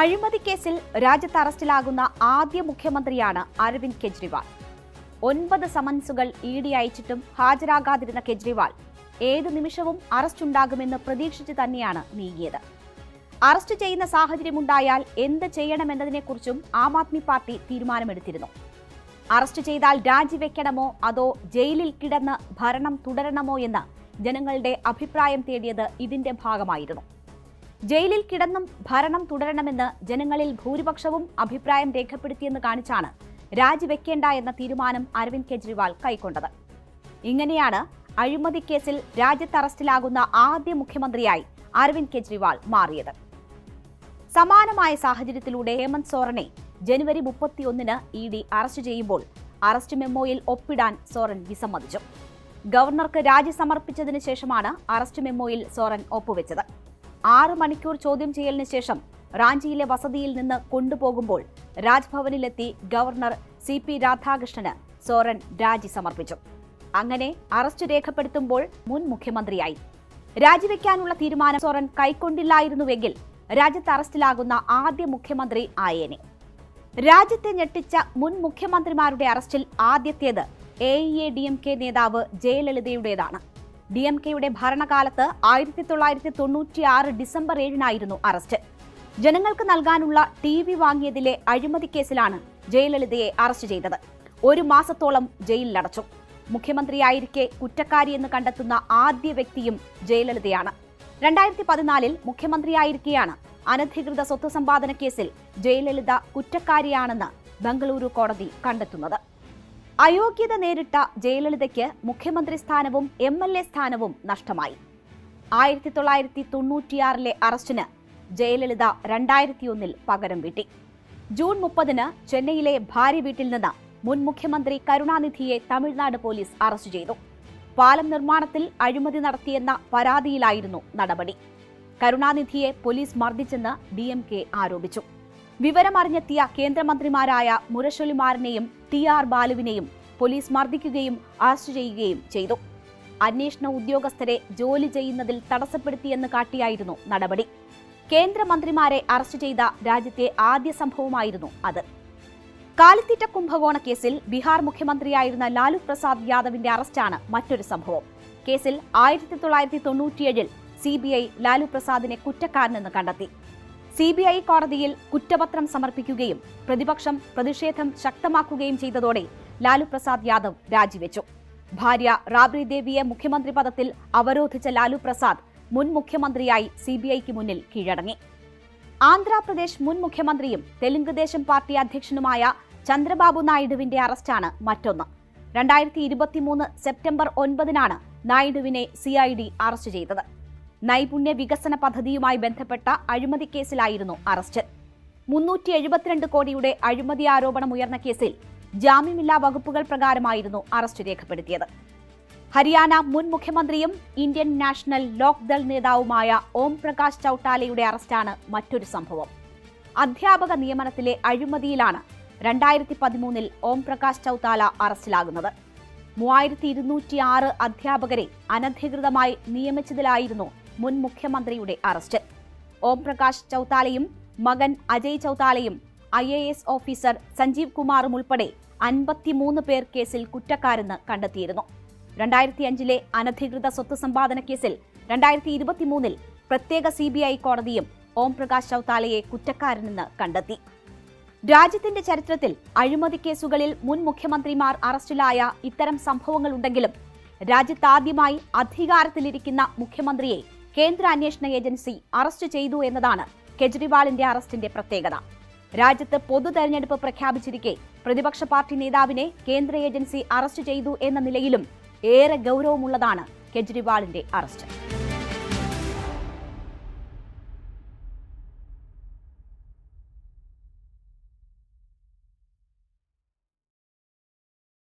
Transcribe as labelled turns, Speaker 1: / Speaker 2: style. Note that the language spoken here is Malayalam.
Speaker 1: അഴിമതി കേസിൽ രാജ്യത്ത് അറസ്റ്റിലാകുന്ന ആദ്യ മുഖ്യമന്ത്രിയാണ് അരവിന്ദ് കെജ്രിവാൾ. ഒൻപത് സമൻസുകൾ ഇ ഡി അയച്ചിട്ടും ഹാജരാകാതിരുന്ന കെജ്രിവാൾ ഏത് നിമിഷവും അറസ്റ്റ് ഉണ്ടാകുമെന്ന് പ്രതീക്ഷിച്ച് തന്നെയാണ് നീങ്ങിയത്. അറസ്റ്റ് ചെയ്യുന്ന സാഹചര്യമുണ്ടായാൽ എന്ത് ചെയ്യണമെന്നതിനെക്കുറിച്ചും ആം ആദ്മി പാർട്ടി തീരുമാനമെടുത്തിരുന്നു. അറസ്റ്റ് ചെയ്താൽ രാജിവെക്കണമോ അതോ ജയിലിൽ കിടന്ന് ഭരണം തുടരണമോ എന്ന് ജനങ്ങളുടെ അഭിപ്രായം തേടിയത് ഇതിന്റെ ഭാഗമായിരുന്നു. ജയിലിൽ കിടന്നും ഭരണം തുടരണമെന്ന് ജനങ്ങളിൽ ഭൂരിപക്ഷവും അഭിപ്രായം രേഖപ്പെടുത്തിയെന്ന് കാണിച്ചാണ് രാജിവെക്കേണ്ട എന്ന തീരുമാനം അരവിന്ദ് കെജ്രിവാൾ കൈക്കൊണ്ടത്. ഇങ്ങനെയാണ് അഴിമതി കേസിൽ രാജ്യത്ത് അറസ്റ്റിലാകുന്ന ആദ്യ മുഖ്യമന്ത്രിയായി അരവിന്ദ് കെജ്രിവാൾ മാറിയത്. സമാനമായ സാഹചര്യത്തിലൂടെ ഹേമന്ത് സോറനെ ജനുവരി മുപ്പത്തിയൊന്നിന് ഇ ഡി അറസ്റ്റ് ചെയ്യുമ്പോൾ അറസ്റ്റ് മെമ്മോയിൽ ഒപ്പിടാൻ സോറൻ വിസമ്മതിച്ചു. ഗവർണർക്ക് രാജി സമർപ്പിച്ചതിന് ശേഷമാണ് അറസ്റ്റ് മെമ്മോയിൽ സോറൻ ഒപ്പുവെച്ചത്. ആറ് മണിക്കൂർ ചോദ്യം ചെയ്യലിന് ശേഷം റാഞ്ചിയിലെ വസതിയിൽ നിന്ന് കൊണ്ടുപോകുമ്പോൾ രാജ്ഭവനിലെത്തി ഗവർണർ സി പി രാധാകൃഷ്ണന് സോറൻ രാജി സമർപ്പിച്ചു. അങ്ങനെ അറസ്റ്റ് രേഖപ്പെടുത്തുമ്പോൾ മുൻ മുഖ്യമന്ത്രിയായി. രാജിവെക്കാനുള്ള തീരുമാനം സോറൻ കൈക്കൊണ്ടില്ലായിരുന്നുവെങ്കിൽ രാജ്യത്ത് അറസ്റ്റിലാകുന്ന ആദ്യ മുഖ്യമന്ത്രി ആയേനെ. രാജ്യത്തെ ഞെട്ടിച്ച മുൻ മുഖ്യമന്ത്രിമാരുടെ അറസ്റ്റിൽ ആദ്യത്തേത് A I A D M K നേതാവ് ജയലളിതയുടേതാണ്. ഡി എം കെയുടെ ഭരണകാലത്ത് ആയിരത്തി തൊള്ളായിരത്തി തൊണ്ണൂറ്റി ആറ് ഡിസംബർ ഏഴിനായിരുന്നു അറസ്റ്റ്. ജനങ്ങൾക്ക് നൽകാനുള്ള ടി വി വാങ്ങിയതിലെ അഴിമതി കേസിലാണ് ജയലളിതയെ അറസ്റ്റ് ചെയ്തത്. ഒരു മാസത്തോളം ജയിലിലടച്ചു മുഖ്യമന്ത്രിയായിരിക്കെ കുറ്റക്കാരിയെന്ന് കണ്ടെത്തുന്ന ആദ്യ വ്യക്തിയും ജയലളിതയാണ്. രണ്ടായിരത്തി പതിനാലിൽ മുഖ്യമന്ത്രിയായിരിക്കെയാണ് അനധികൃത സ്വത്ത് സമ്പാദന കേസിൽ ജയലളിത കുറ്റക്കാരിയാണെന്ന് ബംഗളൂരു കോടതി കണ്ടെത്തുന്നത്. അയോഗ്യത നേരിട്ട ജയലളിതയ്ക്ക് മുഖ്യമന്ത്രി സ്ഥാനവും എം എൽ എ സ്ഥാനവും നഷ്ടമായി. ആയിരത്തി തൊള്ളായിരത്തി തൊണ്ണൂറ്റിയാറിലെ അറസ്റ്റിന് ജയലളിത രണ്ടായിരത്തിയൊന്നിൽ പകരം വീട്ടി. ജൂൺ മുപ്പതിന് ചെന്നൈയിലെ ഭാര്യ വീട്ടിൽ നിന്ന് മുൻ മുഖ്യമന്ത്രി കരുണാനിധിയെ തമിഴ്നാട് പോലീസ് അറസ്റ്റ് ചെയ്തു. പാലം നിർമ്മാണത്തിൽ അഴിമതി നടത്തിയെന്ന പരാതിയിലായിരുന്നു നടപടി. കരുണാനിധിയെ പോലീസ് മർദ്ദിച്ചെന്ന് ഡി ആരോപിച്ചു. വിവരമറിഞ്ഞെത്തിയ കേന്ദ്രമന്ത്രിമാരായ മുരശൊലിമാറിനെയും ടി ആർ ബാലുവിനെയും പോലീസ് മർദ്ദിക്കുകയും അറസ്റ്റ് ചെയ്യുകയും ചെയ്തു. അന്വേഷണ ഉദ്യോഗസ്ഥരെ ജോലി ചെയ്യുന്നതിൽ തടസ്സപ്പെടുത്തിയെന്ന് കാട്ടിയായിരുന്നു നടപടി. കേന്ദ്രമന്ത്രിമാരെ അറസ്റ്റ് ചെയ്ത രാജ്യത്തെ ആദ്യ സംഭവമായിരുന്നു അത്. കാലിത്തീറ്റ കുംഭകോണ കേസിൽ ബീഹാർ മുഖ്യമന്ത്രിയായിരുന്ന ലാലു പ്രസാദ് യാദവിന്റെ അറസ്റ്റാണ് മറ്റൊരു സംഭവം. കേസിൽ ആയിരത്തി തൊള്ളായിരത്തി തൊണ്ണൂറ്റിയേഴിൽ സി ബി ഐ ലാലു പ്രസാദിനെ കുറ്റക്കാരനെന്ന് കണ്ടെത്തി. സി ബി ഐ കോടതിയിൽ കുറ്റപത്രം സമർപ്പിക്കുകയും പ്രതിപക്ഷം പ്രതിഷേധം ശക്തമാക്കുകയും ചെയ്തതോടെ ലാലു പ്രസാദ് യാദവ് രാജിവെച്ചു. ഭാര്യ റാബ്രി ദേവിയെ മുഖ്യമന്ത്രി പദത്തിൽ അവരോധിച്ച ലാലു പ്രസാദ് മുൻ മുഖ്യമന്ത്രിയായി സി ബി ഐക്ക് മുന്നിൽ കീഴടങ്ങി. ആന്ധ്രാപ്രദേശ് മുൻ മുഖ്യമന്ത്രിയും തെലുങ്കുദേശം പാർട്ടി അധ്യക്ഷനുമായ ചന്ദ്രബാബു നായിഡുവിന്റെ അറസ്റ്റാണ് മറ്റൊന്ന്. രണ്ടായിരത്തി ഇരുപത്തിമൂന്ന് സെപ്റ്റംബർ ഒൻപതിനാണ് നായിഡുവിനെ സി ഐ ഡി അറസ്റ്റ് ചെയ്തത്. നൈപുണ്യ വികസന പദ്ധതിയുമായി ബന്ധപ്പെട്ട അഴിമതി കേസിലായിരുന്നു അറസ്റ്റ്. മുന്നൂറ്റി എഴുപത്തിരണ്ട് കോടിയുടെ അഴിമതി ആരോപണം ഉയർന്ന കേസിൽ ജാമ്യമില്ലാ വകുപ്പുകൾ പ്രകാരമായിരുന്നു അറസ്റ്റ് രേഖപ്പെടുത്തിയത്. ഹരിയാന മുൻ മുഖ്യമന്ത്രിയും ഇന്ത്യൻ നാഷണൽ ലോക്ദൾ നേതാവുമായ ഓം പ്രകാശ് ചൌട്ടാലയുടെ അറസ്റ്റാണ് മറ്റൊരു സംഭവം. അധ്യാപക നിയമനത്തിലെ അഴിമതിയിലാണ് രണ്ടായിരത്തി പതിമൂന്നിൽ ഓം പ്രകാശ് ചൌത്താല അറസ്റ്റിലാകുന്നത്. മൂവായിരത്തി ഇരുന്നൂറ്റി ആറ് അധ്യാപകരെ അനധികൃതമായി നിയമിച്ചതിലായിരുന്നു മുൻ മുഖ്യമന്ത്രിയുടെ അറസ്റ്റ്. ഓം പ്രകാശ് ചൌത്താലയും മകൻ Ajay ചൌത്താലയും I A S officer Sanjeev കുമാറും ഉൾപ്പെടെ അൻപത്തിമൂന്ന് പേർ കേസിൽ കുറ്റക്കാരെന്ന് കണ്ടെത്തിയിരുന്നു. രണ്ടായിരത്തി അഞ്ചിലെ അനധികൃത സ്വത്ത് സമ്പാദന കേസിൽ രണ്ടായിരത്തി ഇരുപത്തിമൂന്നിൽ പ്രത്യേക സി ബി ഐ കോടതിയും ഓം പ്രകാശ് ചൌത്താലയെ കുറ്റക്കാരനെന്ന് കണ്ടെത്തി. രാജ്യത്തിന്റെ ചരിത്രത്തിൽ അഴിമതി കേസുകളിൽ മുൻ മുഖ്യമന്ത്രിമാർ അറസ്റ്റിലായ ഇത്തരം സംഭവങ്ങളുണ്ടെങ്കിലും രാജ്യത്താദ്യമായി അധികാരത്തിലിരിക്കുന്ന മുഖ്യമന്ത്രിയെ കേന്ദ്ര അന്വേഷണ ഏജൻസി അറസ്റ്റ് ചെയ്തു എന്നതാണ് കെജ്രിവാളിന്റെ അറസ്റ്റിന്റെ പ്രത്യേകത. രാജ്യത്ത് പൊതു തെരഞ്ഞെടുപ്പ് പ്രഖ്യാപിച്ചിരിക്കെ പ്രതിപക്ഷ പാർട്ടി നേതാവിനെ കേന്ദ്ര ഏജൻസി അറസ്റ്റ് ചെയ്തു എന്ന നിലയിലും ഏറെ ഗൗരവമുള്ളതാണ് കെജ്രിവാളിന്റെ അറസ്റ്റ്.